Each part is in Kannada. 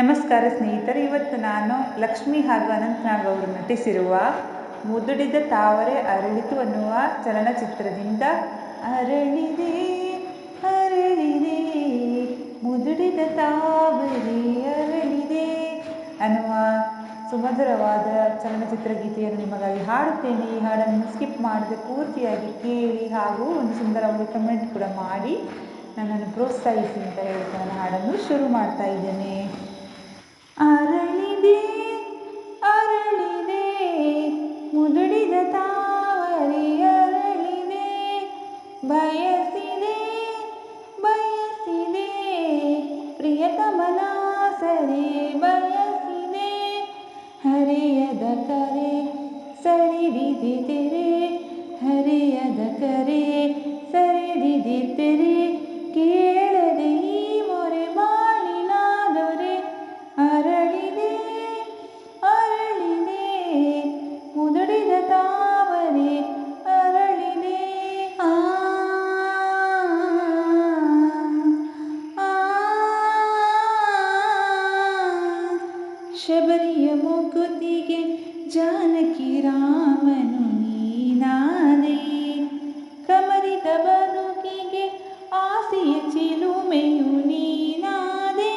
ನಮಸ್ಕಾರ ಸ್ನೇಹಿತರೆ, ಇವತ್ತು ನಾನು ಲಕ್ಷ್ಮಿ ಹಾಗೂ ಅನಂತನಾಗ್ ಅವರು ನಟಿಸಿರುವ ಮುದುಡಿದ ತಾವರೆ ಅರಳಿತು ಅನ್ನುವ ಚಲನಚಿತ್ರದಿಂದ ಅರಳಿದೆ ಅರಳಿದೆ, ಮುದುಡಿದ ತಾವರೆ ಅರಳಿದೆ ಅನ್ನುವ ಸುಮಧುರವಾದ ಚಲನಚಿತ್ರ ಗೀತೆಯನ್ನು ನಿಮಗಾಗಿ ಹಾಡುತ್ತೇನೆ. ಈ ಹಾಡನ್ನು ಸ್ಕಿಪ್ ಮಾಡದೆ ಪೂರ್ತಿಯಾಗಿ ಕೇಳಿ ಹಾಗೂ ಒಂದು ಸುಂದರವಾದ ಕಮೆಂಟ್ ಕೂಡ ಮಾಡಿ ನನ್ನನ್ನು ಪ್ರೋತ್ಸಾಹಿಸಿ ಅಂತ ಹೇಳ್ತಾ ನಾನು ಹಾಡನ್ನು ಶುರು ಮಾಡ್ತಾ ಇದ್ದೇನೆ. ಬಯಸಿದೆ ಬಯಸಿದೆ ಪ್ರಿಯತಮನ ಸರಿ ಬಯಸಿದೆ ಹರಿಯದ ಕರೆ ಸರಿದಿದಿತೆರೆ ಹರಿಯದ ಕರೆ ಸರಿದಿದಿತೆರೆ ಕೇಳದೆ ಮುಕುತಿಗೆ ಜಾನಕಿ ರಾಮನು ನೀನಾದೆ. ಕಮರಿದ ಬದುಕಿಗೆ ಆಸೆಯ ಚಿಲುಮೆಯು ನೀನಾದೆ.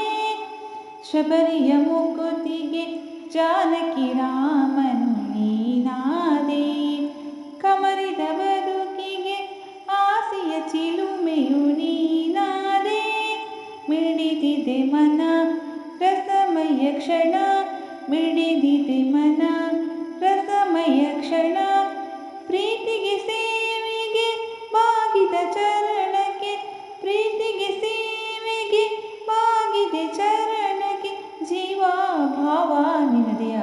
ಶಬರಿಯ ಮುಗುತಿಗೆ ಜಾನಕಿ ರಾಮನು ನೀನಾದೆ. ಕಮರಿದ ಬದುಕಿಗೆ ಆಸೆಯ ಚಿಲುಮೆಯು ನೀನಾದೆ. ಮಿಡಿದಿದೆ ಮನ, ರಸಮಯ ಕ್ಷಣ ಮಿಡಿದಿದೆ ಮನ ರಸಮಯ ಕ್ಷಣ ಪ್ರೀತಿಗೆ ಸೇವೆಗೆ ಬಾಗಿದ ಚರಣಕ್ಕೆ ಪ್ರೀತಿಗೆ ಸೇವೆಗೆ ಬಾಗಿದೆ ಚರಣಕ್ಕೆ ಜೀವ ಭಾವ ನಿನದೆಯ